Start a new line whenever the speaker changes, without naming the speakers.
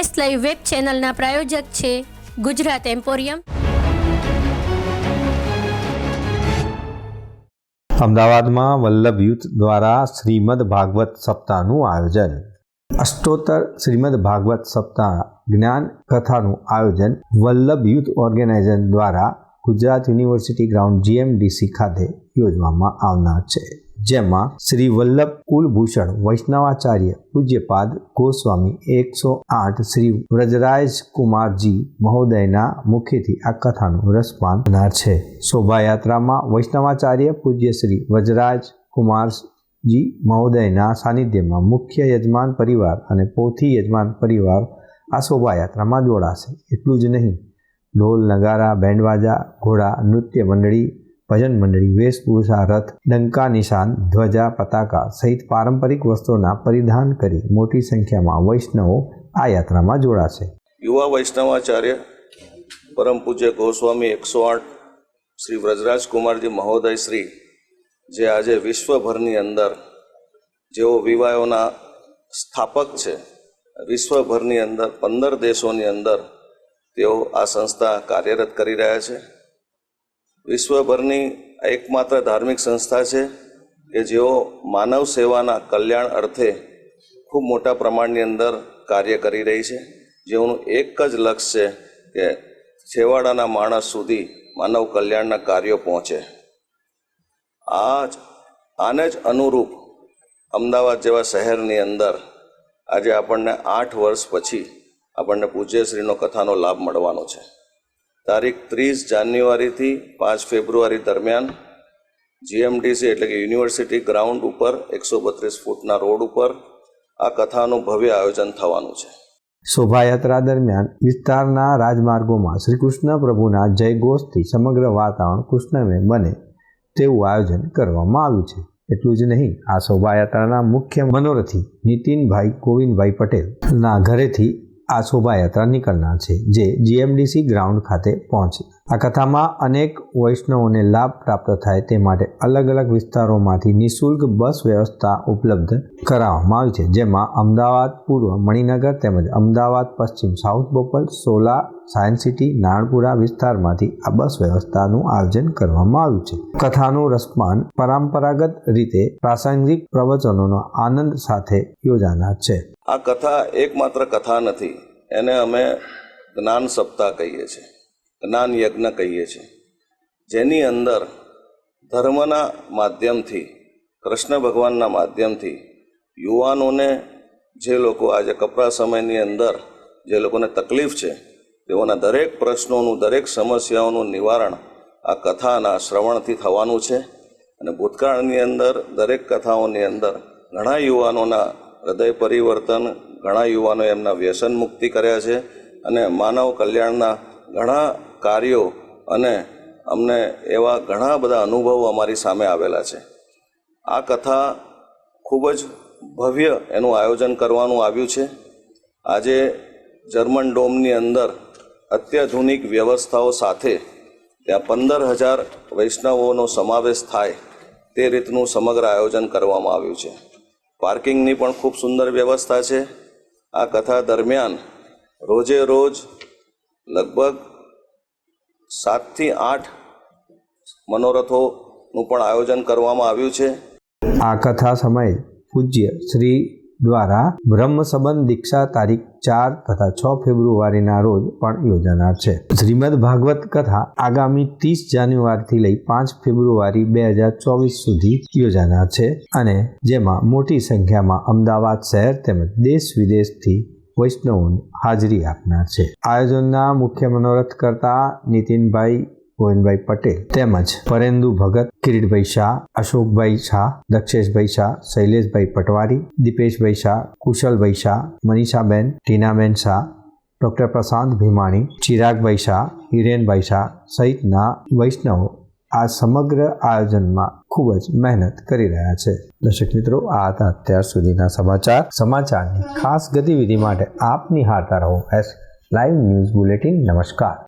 S live web ચેનલના પ્રાયોજક છે Gujarat emporium.
અમદાવાદમાં વલ્લભ યુથ દ્વારા શ્રીમદ ભાગવત સપ્તાહનું આયોજન. અષ્ટોત્તર શ્રીમદ ભાગવત સપ્તાહ જ્ઞાન કથાનું આયોજન વલ્લભ યુથ ઓર્ગેનાઇઝેશન દ્વારા ગુજરાત યુનિવર્સિટી ગ્રાઉન્ડ જીએમડીસી ખાતે યોજવામાં આવનાર છે. જેમાં શ્રી વલ્લભ કુલભૂષણ, વૈષ્ણવાચાર્ય પૂજ્યપાદ ગોસ્વામી, એકસો આઠ શ્રી વ્રજરાજ કુમારજી મહોદયના મુખેથી આ કથાનું રસપાન થનાર છે. શોભાયાત્રામાં વૈષ્ણવાચાર્ય પૂજ્ય શ્રી વ્રજરાજ કુમારજી મહોદયના સાનિધ્યમાં મુખ્ય યજમાન પરિવાર અને પોથી યજમાન પરિવાર આ શોભાયાત્રામાં જોડાશે. એટલું જ નહીં, ઢોલ, નગારા, બેન્ડવાજા, ઘોડા, નૃત્ય મંડળી ભજન મંડળી, વેશભૂષા રથ, ડંકા નિશાન, ધ્વજા પતાકા સહિત પારંપરિક વસ્ત્રોના પરિધાન કરી મોટી સંખ્યામાં વૈષ્ણવો આ યાત્રામાં જોડાશે.
યુવા વૈષ્ણવાચાર્ય પરમ પૂજ્ય ગોસ્વામી એકસો આઠ શ્રી વ્રજરાજ કુમારજી મહોદય શ્રી, જે આજે વિશ્વભરની અંદર જેઓ વિવાહોના સ્થાપક છે, વિશ્વભરની અંદર પંદર દેશોની અંદર તેઓ આ સંસ્થા કાર્યરત કરી રહ્યા છે. વિશ્વભરની એકમાત્ર ધાર્મિક સંસ્થા છે કે જેઓ માનવ સેવાના કલ્યાણ અર્થે ખૂબ મોટા પ્રમાણની અંદર કાર્ય કરી રહી છે. જેઓનું એક જ લક્ષ્ય છે કે છેવાડાના માણસ સુધી માનવ કલ્યાણના કાર્યો પહોંચે. આ જ આને જ અનુરૂપ અમદાવાદ જેવા શહેરની અંદર આજે આપણને આઠ વર્ષ પછી આપણને પૂજ્યશ્રીનો કથાનો લાભ મળવાનો છે. તારીખ ત્રીસ જાન્યુઆરીથી પાંચ ફેબ્રુઆરી દરમિયાન જીએમડીસી એટલે કે યુનિવર્સિટી ગ્રાઉન્ડ ઉપર એકસો બત્રીસ ફૂટના રોડ ઉપર આ કથાનું ભવ્ય આયોજન થવાનું છે.
શોભાયાત્રા દરમિયાન વિસ્તારના રાજમાર્ગોમાં શ્રી કૃષ્ણ પ્રભુના જયઘોષથી સમગ્ર વાતાવરણ કૃષ્ણમય બને તેવું આયોજન કરવામાં આવ્યું છે. એટલું જ નહીં, આ શોભાયાત્રાના મુખ્ય મનોરથી નીતિનભાઈ, ગોવિંદભાઈ પટેલના ઘરેથી આ શોભાયાત્રા નીકળનાર છે જે જીએમડીસી ગ્રાઉન્ડ ખાતે પહોંચે આ કથામાં અનેક વૈષ્ણવોને લાભ પ્રાપ્ત થાય તે માટે અલગ અલગ વિસ્તારોમાંથી નિઃશુલ્ક બસ વ્યવસ્થા ઉપલબ્ધ કરાવવામાં આવી છે. જેમાં અમદાવાદ પૂર્વ મણિનગર તેમજ અમદાવાદ પશ્ચિમ south Bopal, Sola science city Naranpura વિસ્તારમાંથી આ બસ વ્યવસ્થાનું આયોજન કરવામાં આવ્યું છે. કથાનું રસપાન પરંપરાગત રીતે પ્રાસંગિક પ્રવચનોનો આનંદ સાથે યોજાનાર છે.
આ કથા એકમાત્ર કથા નથી. એને અમે જ્ઞાન સપ્તાહ કહીએ છીએ. જ્ઞાન યજ્ઞ કહીએ છીએ. જેની અંદર ધર્મના માધ્યમથી, કૃષ્ણ ભગવાનના માધ્યમથી યુવાનોને જે લોકો આજે કપરા સમયની અંદર જે લોકોને તકલીફ છે, તેઓના દરેક પ્રશ્નોનું, દરેક સમસ્યાઓનું નિવારણ આ કથાના શ્રવણથી થવાનું છે. અને ભૂતકાળની અંદર, દરેક કથાઓની અંદર ઘણા યુવાનોના હૃદય પરિવર્તન, ઘણા યુવાનો એમના વ્યસન મુક્તિ કર્યા છે. અને માનવ કલ્યાણના ઘણા કાર્યો અને અમને એવા ઘણા બધા અનુભવો અમારી સામે આવેલા છે. આ કથા ખૂબ જ ભવ્ય એનું આયોજન કરવાનું આવ્યું છે. આજે જર્મન ડોમની અંદર અત્યાધુનિક વ્યવસ્થાઓ સાથે ત્યાં પંદર હજાર વૈષ્ણવોનો સમાવેશ થાય તે રીતનું સમગ્ર આયોજન કરવામાં આવ્યું છે. પાર્કિંગની પણ ખૂબ સુંદર વ્યવસ્થા છે. આ કથા દરમિયાન રોજે રોજ લગભગ સાતથી આઠ મનોરથોનું પણ આયોજન કરવામાં આવ્યું છે.
આ કથા સમયે પૂજ્ય શ્રી દ્વારા બ્રહ્મ સંબંધ દીક્ષા તારીખ ચાર તથા છ ફેબ્રુઆરીના રોજ પણ યોજાનાર છે. શ્રીમદ ભાગવત કથા આગામી ત્રીસ જાન્યુઆરીથી લઈ પાંચ ફેબ્રુઆરી બે હજાર ચોવીસ સુધી યોજાનાર છે અને જેમાં મોટી સંખ્યામાં અમદાવાદ શહેર તેમજ દેશ વિદેશથી વૈષ્ણવો હાજરી આપનાર છે. આયોજનના મુખ્ય મનોરથ કરતા નીતિનભાઈ, ગોવિંદભાઈ પટેલ તેમજ પરેન્દુ ભગત, કિરીટભાઈ શાહ, અશોકભાઈ શાહ, દક્ષેશભાઈ શાહ, શૈલેષભાઈ પટવારી, દીપેશભાઈ શાહ, કુશલભાઈ શાહ, મનીષાબેન, ટીનાબેન શાહ, ડૉક્ટર પ્રશાંત ભીમાણી, ચિરાગભાઈ શાહ, હિરેનભાઈ શાહ સહિતના વૈષ્ણવો આ સમગ્ર આયોજનમાં ખૂબ જ મહેનત કરી રહ્યા છે. દર્શક મિત્રો, આ હતા અત્યાર સુધીના સમાચાર. સમાચારની ખાસ ગતિવિધિ માટે આપ નિહાળતા રહો. S live news bulletin. નમસ્કાર.